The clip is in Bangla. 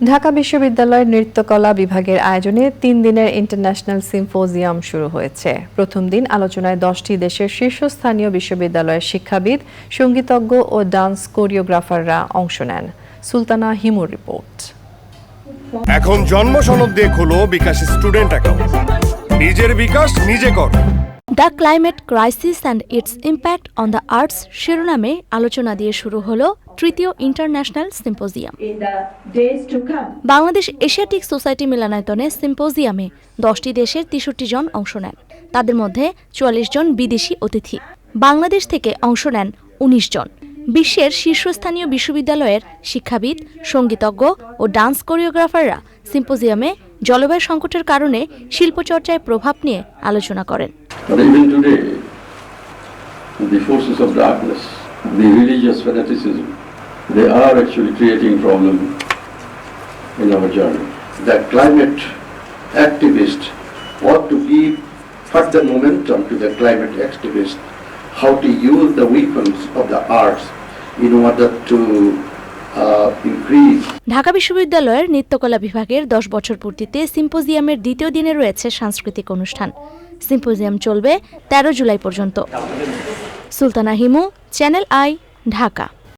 ঢাকা বিশ্ববিদ্যালয়ের নৃত্যকলা বিভাগের আয়োজনে তিন দিনের ইন্টারন্যাশনাল সিম্পোজিয়াম শুরু হয়েছে। প্রথম দিন আলোচনায় দশটি দেশের শীর্ষস্থানীয় বিশ্ববিদ্যালয়ের শিক্ষাবিদ, সঙ্গীতজ্ঞ ও ডান্স কোরিওগ্রাফাররা অংশ নেন। সুলতানা হিমুর রিপোর্ট। এখন জন্ম সনদ দিয়ে খুলো বিকাশ স্টুডেন্ট অ্যাকাউন্ট। নিজের বিকাশ নিজে কর। The climate crisis and its impact on the arts শিরোনামে আলোচনা দিয়ে শুরু হলো তৃতীয় international symposium. Bangladesh Asiatic Society মিলনায়তনে সিম্পোজিয়ামে দশটি দেশের তেষট্টি জন অংশ নেন। তাদের মধ্যে চুয়াল্লিশ জন বিদেশি অতিথি। বাংলাদেশ থেকে অংশ নেন উনিশ জন। বিশ্বের শীর্ষস্থানীয় বিশ্ববিদ্যালয়ের শিক্ষাবিদ সঙ্গীতজ্ঞ ও ডান্স কোরিওগ্রাফাররা সিম্পোজিয়ামে জলবায়ু সংকটের কারণে শিল্পচর্চায় প্রভাব নিয়ে আলোচনা করেন the forces of darkness, the religious they are actually creating problem in the climate activists ought to give further momentum to the climate activists, how to use the weapons of the arts in order to uh, Dhaka বিশ্ববিদ্যালয়ের নৃত্যকলা বিভাগের দশ বছর পূর্তিতে সিম্পোজিয়ামের দ্বিতীয় দিনে রয়েছে সাংস্কৃতিক অনুষ্ঠান। সিম্পোজিয়াম চলবে তেরো জুলাই পর্যন্ত। Sultana Himu channel I Dhaka.